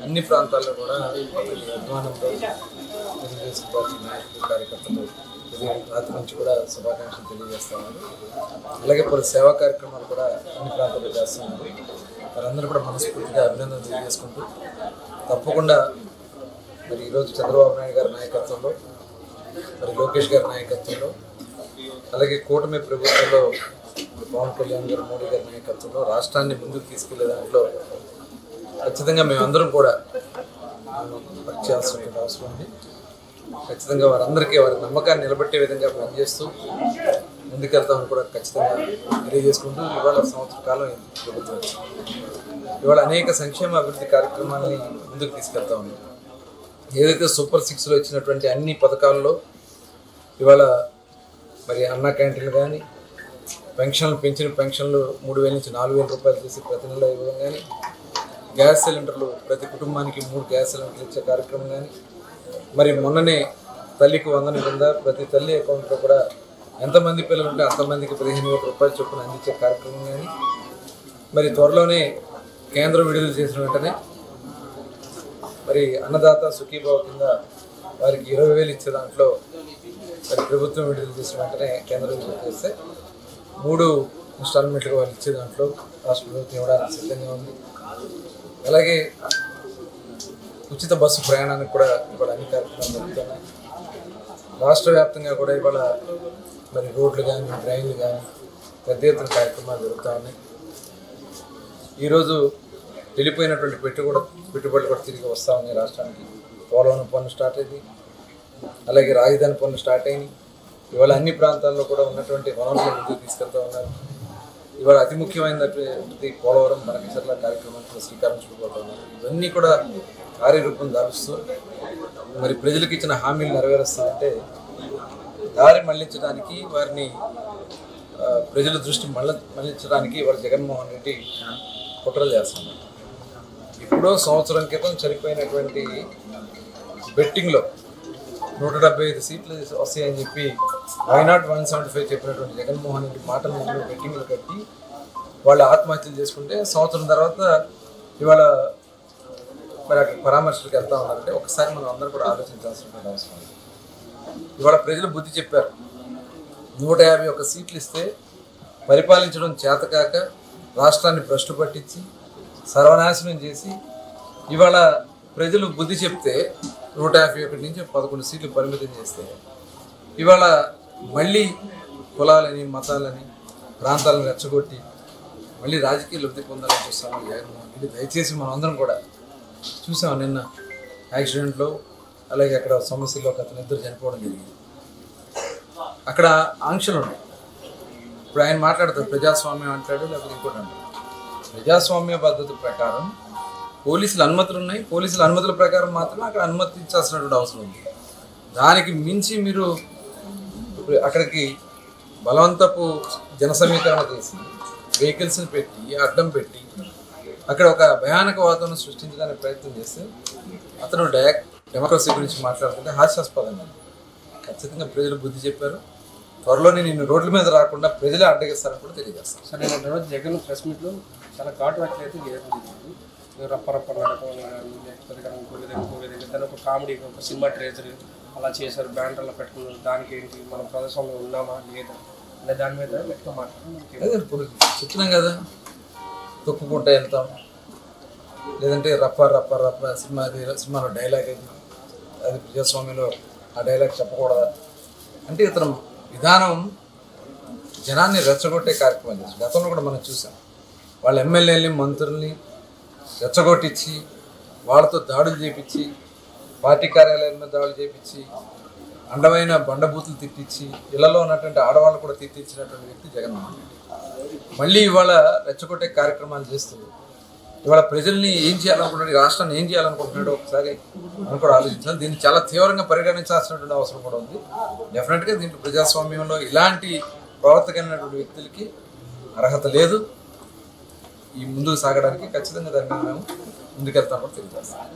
అన్ని ప్రాంతాల్లో కూడా అధ్వానంలో తెలుగుదేశం పార్టీ నాయకులు కార్యకర్తలు రాత్రి నుంచి కూడా శుభాకాంక్షలు తెలియజేస్తున్నారు అలాగే పలు సేవా కార్యక్రమాలు కూడా అన్ని ప్రాంతాల్లో చేస్తున్నారు వారందరూ కూడా మనస్ఫూర్తిగా అభినందన తెలియజేసుకుంటూ తప్పకుండా మరి ఈరోజు చంద్రబాబు నాయుడు గారి నాయకత్వంలో మరి లోకేష్ గారి నాయకత్వంలో అలాగే కూటమి ప్రభుత్వంలో పవన్ కళ్యాణ్ గారు మోడీ గారి నాయకత్వంలో రాష్ట్రాన్ని ముందుకు తీసుకెళ్ళే దాంట్లో ఖచ్చితంగా మేమందరం కూడా వర్క్ చేయాల్సిన అవసరం ఉంది. ఖచ్చితంగా వారందరికీ వారి నమ్మకాన్ని నిలబెట్టే విధంగా పనిచేస్తూ ముందుకెళ్తామని కూడా ఖచ్చితంగా తెలియజేసుకుంటూ ఇవాళ సంవత్సర కాలం ప్రభుత్వం ఇవాళ అనేక సంక్షేమ అభివృద్ధి కార్యక్రమాలని ముందుకు తీసుకెళ్తా ఉంది. ఏదైతే సూపర్ సిక్స్లో ఇచ్చినటువంటి అన్ని పథకాల్లో ఇవాళ మరి అన్న క్యాంటీన్లు కానీ పెన్షన్లు పెంచిన పెన్షన్లు మూడు వేల నుంచి నాలుగు వేల రూపాయలు చేసి ప్రతి నెల ఇవ్వడం కానీ గ్యాస్ సిలిండర్లు ప్రతి కుటుంబానికి మూడు గ్యాస్ సిలిండర్లు ఇచ్చే కార్యక్రమం కానీ మరి మొన్ననే తల్లికి వందన కింద ప్రతి తల్లి అకౌంట్లో కూడా ఎంతమంది పిల్లలు ఉంటే అంతమందికి పదిహేను వేల రూపాయలు చొప్పున అందించే కార్యక్రమం కానీ మరి త్వరలోనే కేంద్రం విడుదల చేసిన వెంటనే మరి అన్నదాత సుఖీభావ కింద వారికి ఇరవై వేలు ఇచ్చే దాంట్లో మరి ప్రభుత్వం విడుదల చేసిన వెంటనే కేంద్రం విడుదల చేస్తే మూడు ఇన్స్టాల్మెంట్లు వాళ్ళు ఇచ్చే దాంట్లో రాష్ట్ర ప్రభుత్వం ఇవ్వడానికి సిద్ధంగా ఉంది. అలాగే ఉచిత బస్సు ప్రయాణానికి కూడా ఇవాళ అన్ని కార్యక్రమాలు జరుగుతున్నాయి రాష్ట్ర వ్యాప్తంగా కూడా ఇవాళ మరి రోడ్లు కానీ డ్రైన్లు కానీ పెద్ద ఎత్తున కార్యక్రమాలు జరుగుతూ ఉన్నాయి. ఈరోజు వెళ్ళిపోయినటువంటి పెట్టుబడి పెట్టుబడులు కూడా తిరిగి వస్తూ ఉన్నాయి రాష్ట్రానికి. పోలవరం పన్ను స్టార్ట్ అయింది. అలాగే రాజధాని పన్ను స్టార్ట్ అయినాయి. ఇవాళ అన్ని ప్రాంతాల్లో కూడా ఉన్నటువంటి వనరులు ముందుకు ఉన్నారు. ఇవాళ అతి ముఖ్యమైనటువంటి పోలవరం మనకిసర్ల కార్యక్రమానికి శ్రీకారం చుట్టుకోతా ఇవన్నీ కూడా కార్యరూపం దాలుస్తూ మరి ప్రజలకు ఇచ్చిన హామీలు నెరవేరుస్తారంటే దారి మళ్ళించడానికి వారిని ప్రజల దృష్టి మళ్ళ మళ్ళించడానికి వారు జగన్మోహన్ రెడ్డి కుట్రలు చేస్తున్నారు ఇప్పుడో సంవత్సరం క్రితం చనిపోయినటువంటి బెట్టింగ్లో నూట డెబ్బై ఐదు సీట్లు వస్తాయని చెప్పి వైనాట్ వన్ సెవెంటీ ఫైవ్ చెప్పినటువంటి జగన్మోహన్ రెడ్డి మాటలు మీద బెట్టింగ్లు కట్టి వాళ్ళు ఆత్మహత్యలు చేసుకుంటే సంవత్సరం తర్వాత ఇవాళ మరి అక్కడ పరామర్శలకు వెళ్తా ఉన్నారంటే ఒకసారి మనం అందరూ కూడా ఆలోచించాల్సినటువంటి అవసరం ఉంది. ఇవాళ ప్రజలు బుద్ధి చెప్పారు. నూట యాభై ఒక సీట్లు ఇస్తే పరిపాలించడం చేతకాక రాష్ట్రాన్ని భ్రష్టు పట్టించి సర్వనాశనం చేసి ఇవాళ ప్రజలు బుద్ధి చెప్తే నూట యాభై ఒకటి నుంచి పదకొండు సీట్లు పరిమితం చేస్తే ఇవాళ మళ్ళీ కులాలని మతాలని ప్రాంతాలను రెచ్చగొట్టి మళ్ళీ రాజకీయ లబ్ధి పొందాలని చూస్తాము జగన్మోహన్ రెడ్డి. దయచేసి మనందరం కూడా చూసాం నిన్న యాక్సిడెంట్లో అలాగే అక్కడ సమస్యలో ఒక అతను ఇద్దరు చనిపోవడం జరిగింది. అక్కడ ఆంక్షలు ఉన్నాయి. ఇప్పుడు ఆయన మాట్లాడతారు ప్రజాస్వామ్యం అంటాడు లేకపోతే ఇంకోటి అంటాడు. ప్రజాస్వామ్య పద్ధతి ప్రకారం పోలీసుల అనుమతులు ఉన్నాయి. పోలీసుల అనుమతుల ప్రకారం మాత్రమే అక్కడ అనుమతించాల్సినటువంటి అవసరం ఉంది. దానికి మించి మీరు అక్కడికి బలవంతపు జన సమీకరణ చేసి వెహికల్స్ని పెట్టి అడ్డం పెట్టి అక్కడ ఒక భయానక వాతావరణం సృష్టించడానికి ప్రయత్నం చేస్తే అతను డయా డెమోక్రసీ గురించి మాట్లాడుతుంటే హాస్యాస్పదంగా ఖచ్చితంగా ప్రజలు బుద్ధి చెప్పారు. త్వరలోనే నేను రోడ్ల మీద రాకుండా ప్రజలే అడ్డగిస్తారని కూడా తెలియజేస్తాను. సరే నేను రోజు జగన్ ప్రెస్ మీట్లో చాలా కాటు వ్యాఖ్యలు అయితే చేయడం రప్ప రప్ప నడకం కానీ లేకపోతే కనుక ఇంకో విధంగా ఇంకో విధంగా దాని ఒక కామెడీ ఒక సినిమా ట్రేజర్ అలా చేశారు బ్యానర్లో పెట్టుకున్నారు దానికి ఏంటి మన ప్రదర్శనలో ఉన్నామా లేదా అనే దాని మీద ఎక్కువ మాట్లాడాలి ఇప్పుడు చెప్తున్నాం కదా తొక్కుకుంటా వెళ్తాం లేదంటే రప్ప రప్ప రప్ప సినిమా అది సినిమాలో డైలాగ్ అది అది ప్రజాస్వామ్యంలో ఆ డైలాగ్ చెప్పకూడదా అంటే ఇతను విధానం జనాన్ని రెచ్చగొట్టే కార్యక్రమం చేసి గతంలో కూడా మనం చూసాం వాళ్ళ ఎమ్మెల్యేలని మంత్రుల్ని రెచ్చగొట్టించి వాళ్ళతో దాడులు చేపించి పార్టీ కార్యాలయాల మీద దాడులు చేపించి అండమైన బండబూతులు తిట్టించి ఇళ్ళలో ఉన్నటువంటి ఆడవాళ్ళు కూడా తిట్టించినటువంటి వ్యక్తి జగన్మోహన్ రెడ్డి. మళ్ళీ ఇవాళ రెచ్చగొట్టే కార్యక్రమాలు చేస్తూ ఇవాళ ప్రజల్ని ఏం చేయాలనుకుంటున్నాడు రాష్ట్రాన్ని ఏం చేయాలనుకుంటున్నాడు ఒకసారి మనం కూడా ఆలోచించాలి. దీన్ని చాలా తీవ్రంగా పరిగణించాల్సినటువంటి అవసరం కూడా ఉంది. డెఫినెట్గా దీంట్లో ప్రజాస్వామ్యంలో ఇలాంటి ప్రవర్తకైనటువంటి వ్యక్తులకి అర్హత లేదు. ఈ ముందుకు సాగడానికి ఖచ్చితంగా దాన్ని మేము ముందుకెళ్తామని తెలియజేస్తాం.